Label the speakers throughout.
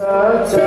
Speaker 1: Thank you.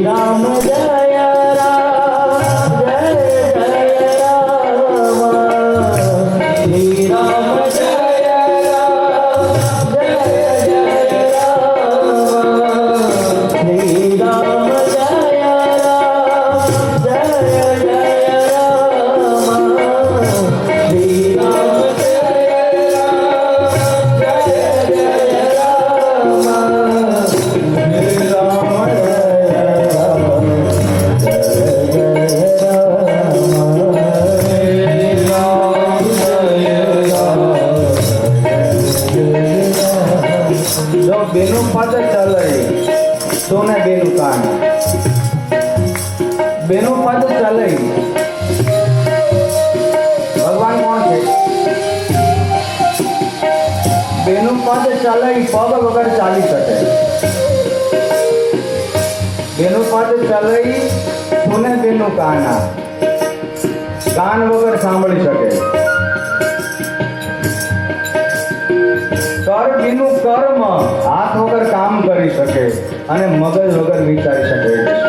Speaker 1: જય રામ
Speaker 2: સોને બેનું પદ ચાલે ભગવાન કોણ છે? બેનું પદ ચાલે પગ વગર ચાલી શકે. બેનું પદ ચાલે સોને બેનું કાના. કાન વગર સાંભળી શકે. હાથ વગર કામ કરી શકે અને મગજ વગર વિચારી શકે.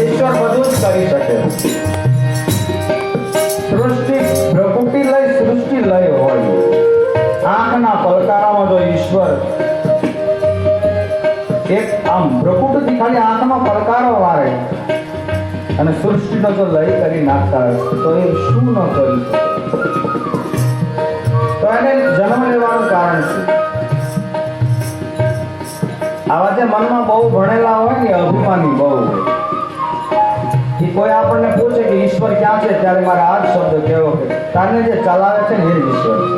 Speaker 2: ઈશ્વર બધું જ કરી શકે સૃષ્ટિ પ્રકૃતિ લય સૃષ્ટિ લય હોય આંખના પલકારામાં જો ઈશ્વર આમ પ્રકૃતિ ખાલી આંખમાં પલકારો વારે અને સૃષ્ટિનો જો લય કરી નાખતા હોય તો એ શું ન કરી તો એને જન્મ લેવાનું કારણ છે આવા જે મનમાં બહુ ભણેલા હોય ને બહુ હોય. કોઈ આપણને પૂછે કે ઈશ્વર ક્યાં છે, ત્યારે મારે આ જ શબ્દ કહેવો કે તારને જે ચલાવે છે ને, એ ઈશ્વર છે.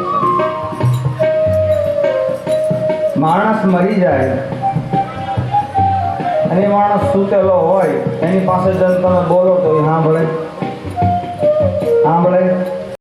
Speaker 2: માણસ મરી જાય અને માણસ સૂતેલો હોય, એની પાસે જઈને તમે બોલો તો સાંભળે. સાંભળે.